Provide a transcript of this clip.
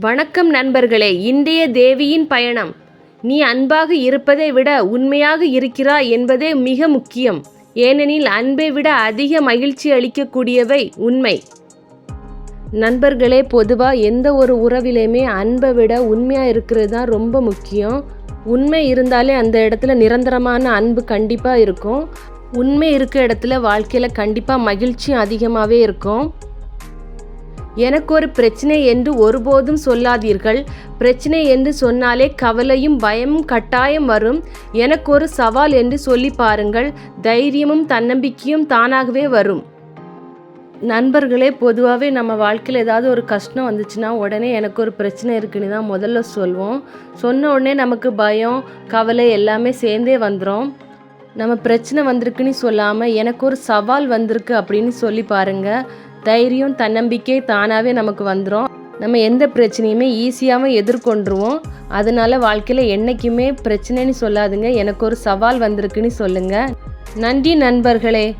வணக்கம் நண்பர்களே இன்றைய தேவியின் பயணம். நீ அன்பாக இருப்பதை விட உண்மையாக இருக்கிறாய் என்பதே மிக முக்கியம். ஏனெனில் அன்பை விட அதிக மகிழ்ச்சி அளிக்கக்கூடியவை உண்மை. நண்பர்களே பொதுவாக எந்த ஒரு உறவிலையுமே அன்பை விட உண்மையாக இருக்கிறது தான் ரொம்ப முக்கியம். உண்மை இருந்தாலே அந்த இடத்துல நிரந்தரமான அன்பு கண்டிப்பாக இருக்கும். உண்மை இருக்க இடத்துல வாழ்க்கையில் கண்டிப்பாக மகிழ்ச்சியும் அதிகமாகவே இருக்கும். எனக்கு ஒரு பிரச்சனை என்று ஒருபோதும் சொல்லாதீர்கள். பிரச்சனை என்று சொன்னாலே கவலையும் பயமும் கட்டாயம் வரும். எனக்கு ஒரு சவால் என்று சொல்லி பாருங்கள். தைரியமும் தன்னம்பிக்கையும் தானாகவே வரும். நண்பர்களே பொதுவாகவே நம்ம வாழ்க்கையில் ஏதாவது ஒரு கஷ்டம் வந்துச்சுன்னா உடனே எனக்கு ஒரு பிரச்சனை இருக்குன்னு தான் முதல்ல சொல்வோம். சொன்ன உடனே நமக்கு பயம் கவலை எல்லாமே சேர்ந்தே வந்துடும் நம்ம பிரச்சனை வந்திருக்குன்னு சொல்லாமல் எனக்கு ஒரு சவால் வந்திருக்கு அப்படின்னு சொல்லி பாருங்கள் தைரியம் தன்னம்பிக்கை தானாகவே நமக்கு வந்துடும் நம்ம எந்த பிரச்சனையுமே ஈஸியாகவும் எதிர்கொண்டுருவோம். அதனால் வாழ்க்கையில் என்றைக்குமே பிரச்சனைன்னு சொல்லாதுங்க. எனக்கு ஒரு சவால் வந்திருக்குன்னு சொல்லுங்கள் நன்றி நண்பர்களே.